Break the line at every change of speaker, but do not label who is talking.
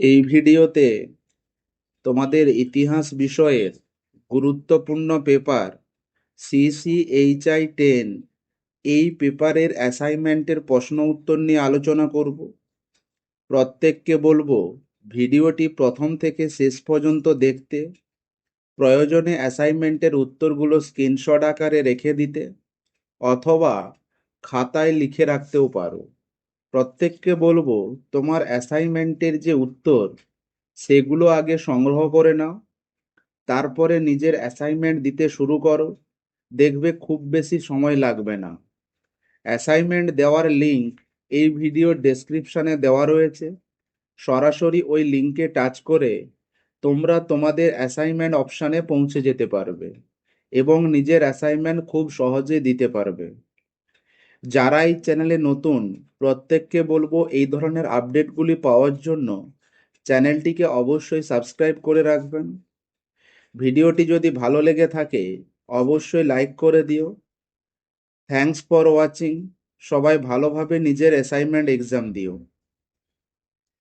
এই ভিডিওতে তোমাদের ইতিহাস বিষয়ের গুরুত্বপূর্ণ পেপার সিসিএইচআই টেন এই পেপারের অ্যাসাইনমেন্টের প্রশ্ন উত্তর নিয়ে আলোচনা করব। প্রত্যেককে বলব, ভিডিওটি প্রথম থেকে শেষ পর্যন্ত দেখতে, প্রয়োজনে অ্যাসাইনমেন্টের উত্তরগুলো স্ক্রিনশট আকারে রেখে দিতে, অথবা খাতায় লিখে রাখতেও পারো। প্রত্যেককে বলব, তোমার অ্যাসাইনমেন্টের যে উত্তর, সেগুলো আগে সংগ্রহ করে নাও। তারপরে নিজের অ্যাসাইনমেন্ট দিতে শুরু করো। দেখবে খুব বেশি সময় লাগবে না। অ্যাসাইনমেন্ট দেওয়ার লিংক এই ভিডিওর ডেসক্রিপশানে দেওয়া রয়েছে। সরাসরি ওই লিংকে টাচ করে তোমরা তোমাদের অ্যাসাইনমেন্ট অপশানে পৌঁছে যেতে পারবে এবং নিজের অ্যাসাইনমেন্ট খুব সহজে দিতে পারবে। যারা এই চ্যানেলে নতুন, প্রত্যেককে বলব এই ধরনের আপডেটগুলি পাওয়ার জন্য চ্যানেলটিকে অবশ্যই সাবস্ক্রাইব করে রাখবেন। ভিডিওটি যদি ভালো লেগে থাকে, অবশ্যই লাইক করে দিও। থ্যাংকস ফর ওয়াচিং সবাই ভালোভাবে নিজের অ্যাসাইনমেন্ট এক্সাম দিও।